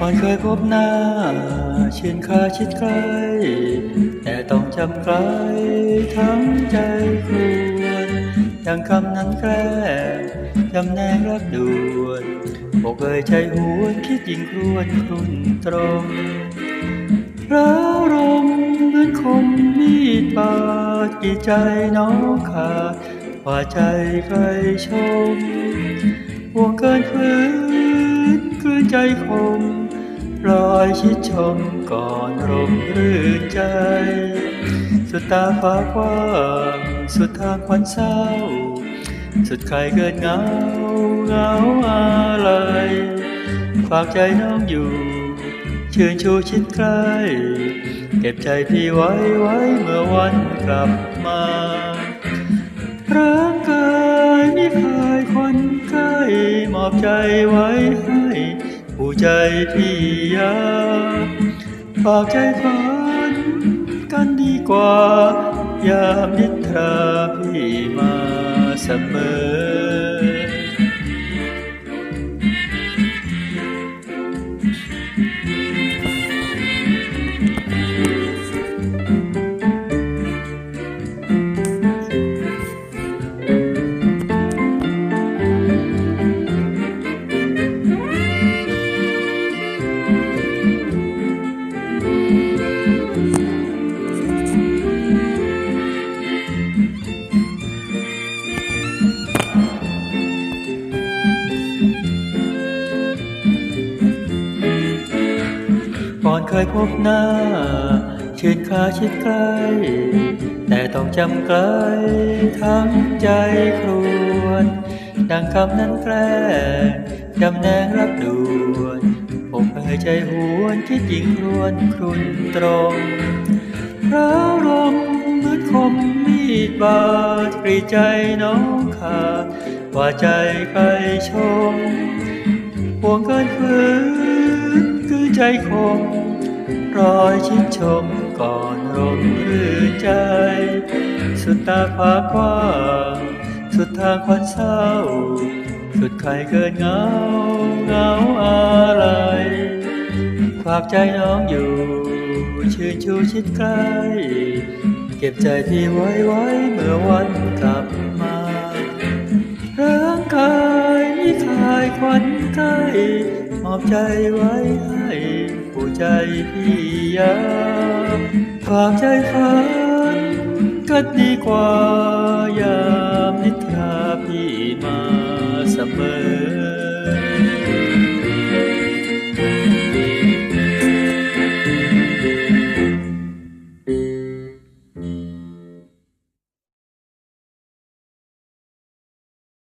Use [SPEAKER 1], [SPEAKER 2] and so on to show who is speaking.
[SPEAKER 1] ตอนเคยพบหน้า ชินคาชิดใกล้แต่ต้องจำไกลทั้งใจควรยังคำนั้นแกล้งจำแนงรักด่วนบอกเอ่ยใจหวนคิดยิ่งครวนครุ่นตรงร้าวรมเหมือนคมมีดบาดกี่ใจน้องขาดว่าใจใครชมห่วงเกินฝืนคืนใจคม รอยชิดชมก่อนรมรื่นใจ สุดตาฟ้ากว้างสุดทางควันเศร้า สุดใครเกินเงาเงาอะไรฝากใจน้องอยู่เชิญชูชิดใกล้ เก็บใจพี่ไว้ไว้เมื่อวันกลับมาร่างกายไม่เคยคนไข้มอบใจไว้ให้ ผู้ใจพี่ยาฝากใจฝันกันดีกว่า ยามนิทราพี่มาเสมอ เคยพบหน้าชื่นคาชิดใกล้ แต่ต้องจำไกลทั้งใจครวน ดังคำนั้นแกล้งจำแนงรับด่วนผมเอ่ยใจหวนคิดยิ่งรวนครุนตรงร้าวรมมือนคมมีดบาดกรีใจน้องขาดว่าใจใครชมห่วงเกินฝืนคือใจคง รอยชิดชมก่อนรมรื่นใจ สุดตาฟ้ากว้างสุดทางควันเศร้า สุดใครเกินเงาเงาอะไรฝากใจน้องอยู่ ชื่นชูชิดใกล้ เก็บใจที่ไว้ไว้เมื่อวันกลับมาร่างกายไม่คลายควันใกล้ มอบใจไว้ให้ผู้ใจพี่ยาฝากใจฝันก็ดีกว่ายามนิทราพี่มาเสมอ